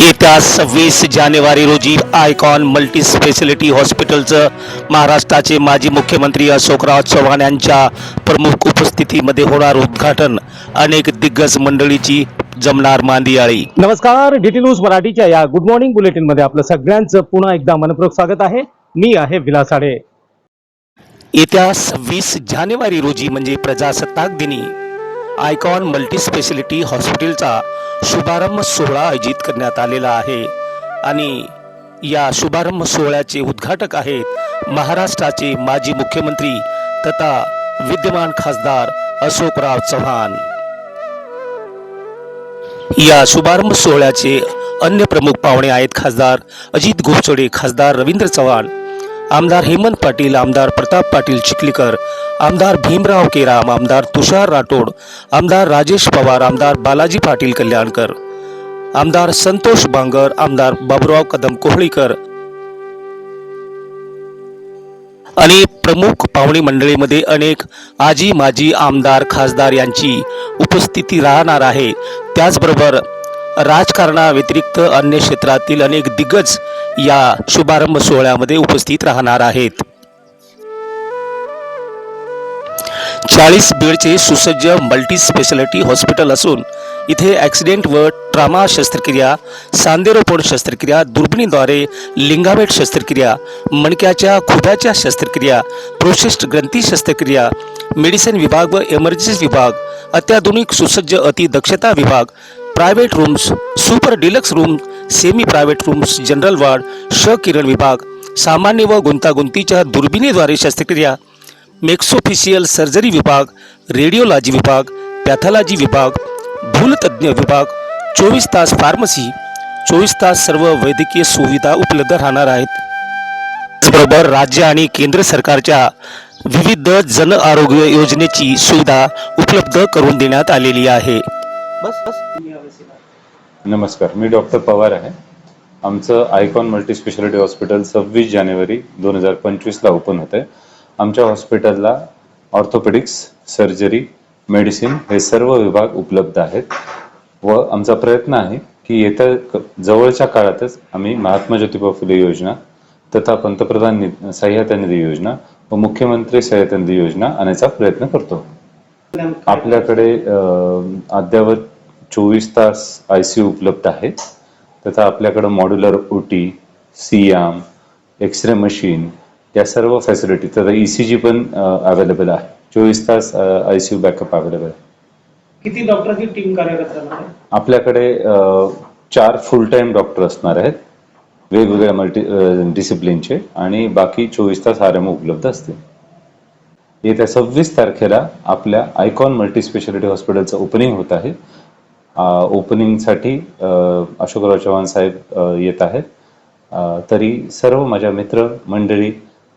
येत्या सव्वीस जानेवारी रोजी आयकॉन मल्टी स्पेशलिटी हॉस्पिटलचं महाराष्ट्राचे माजी मुख्यमंत्री अशोकराव चव्हाण यांच्या प्रमुख उपस्थितीमध्ये होणार उद्घाटन. अनेक दिग्गज मंडळीची जमणार मांदियाळी. नमस्कार डीटी न्यूज मराठीच्या या गुड मॉर्निंग बुलेटिनमध्ये आपलं सगळ्यांचं पुन्हा एकदा मनपूर्वक स्वागत आहे. मी आहे विलासाडे. येत्या सव्वीस जानेवारी रोजी म्हणजे प्रजासत्ताक दिनी आयकॉन मल्टी स्पेशलिटी हॉस्पिटलचा शुभारंभ सोहळा आयोजित करण्यात आलेला आहे. आणि या शुभारंभ सोहळ्याचे उद्घाटक आहेत महाराष्ट्राचे माजी मुख्यमंत्री तथा विद्यमान खासदार अशोकराव चव्हाण. या शुभारंभ सोहळ्याचे अन्य प्रमुख पाहुणे आहेत खासदार अजित गोचडे खासदार रवींद्र चव्हाण. आमदार हेमंत पाटील आमदार प्रताप पाटील चिखलीकर आमदार भीमराव केराम आमदार तुषार राठोड आमदार राजेश पवार आमदार बालाजी पाटील कल्याणकर आमदार संतोष बांगर आमदार बाबुराव कदम कोहळीकर आणि प्रमुख पाहुणे मंडळीमध्ये अनेक आजी माजी आमदार खासदार यांची उपस्थिती राहणार आहे. त्याचबरोबर राजकारणाव्यतिरिक्त अन्य क्षेत्रातील अनेक दिग्गज या शुभारंभ सोहळ्यामध्ये उपस्थित राहणार आहेत. चाळीस बेडचे सुसज्ज मल्टी स्पेशालिटी हॉस्पिटल असून इथे ॲक्सिडेंट व ट्रामा शस्त्रक्रिया सांदेरोपण शस्त्रक्रिया दुर्बिणीद्वारे लिंगामेट शस्त्रक्रिया मणक्याच्या खुदाच्या शस्त्रक्रिया प्रोशिष्ट ग्रंथी शस्त्रक्रिया मेडिसिन विभाग व एमर्जन्सी विभाग अत्याधुनिक सुसज्ज अतिदक्षता विभाग private rooms super deluxe room semi private rooms general ward श किरण विभाग सामान्य व गुंतागुंतीच्या दुर्बिणीद्वारे शस्त्रक्रिया मेक्सोफिशियल सर्जरी विभाग रेडिओलॉजी विभाग पॅथॉलॉजी विभाग भूलतज्ञ विभाग चोवीस तास फार्मसी चोवीस तास सर्व वैद्यकीय सुविधा उपलब्ध राहणार आहेत त्याचबरोबर राज्य आणि केंद्र सरकारच्या विविध जन आरोग्य योजनेची सुविधा उपलब्ध करून देण्यात आलेली आहे. बस बस. नमस्कार मी डॉक्टर पवार आहे. आमचं आयकॉन मल्टी स्पेशालिटी हॉस्पिटल सव्वीस जानेवारी दोन हजार पंचवीसला ओपन होतं आहे आमच्या हॉस्पिटलला ऑर्थोपेडिक्स सर्जरी मेडिसिन हे सर्व विभाग उपलब्ध आहेत. व आमचा प्रयत्न आहे की येत्या जवळच्या काळातच आम्ही महात्मा ज्योतिबा फुले योजना तथा पंतप्रधान नि- सहाय्यता निधी योजना व मुख्यमंत्री सहाय्यता निधी योजना आणण्याचा प्रयत्न करतो. आपल्याकडे अद्यावत चोवीस तास आय सी उपलब्ध आहेत. तथा आपल्याकडं मॉड्युलर ओटी सियाम एक्स रे मशीन या सर्व फॅसिलिटी तथा ई सी जी पण अवेलेबल आहे. चोवीस तास I C U backup available आहे. किती डॉक्टरची टीम कार्यरत राहणार आहे? आपल्याकडे अं, चार फुल टाइम डॉक्टर असणार आहेत. वेगवेगळ्या मल्टी डिसिप्लिनचे आणि बाकी चोवीस तास आर एम उपलब्ध असतील. येत्या सव्वीस तारखेला आपल्या आयकॉन मल्टी स्पेशालिटी हॉस्पिटलचं ओपनिंग होत आहे. ओपनिंगसाठी अशोकराव चव्हाण साहेब येत आहेत. तरी सर्व माझ्या मित्र मंडळी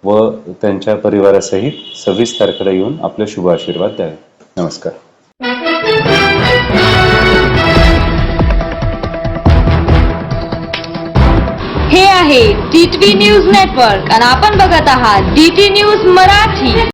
व त्यांच्या परिवारासहित सव्वीस तारखेला येऊन आपले शुभ आशीर्वाद द्यावे. नमस्कार. हे आहे डी न्यूज नेटवर्क आणि आपण बघत आहात डी टी न्यूज मराठी.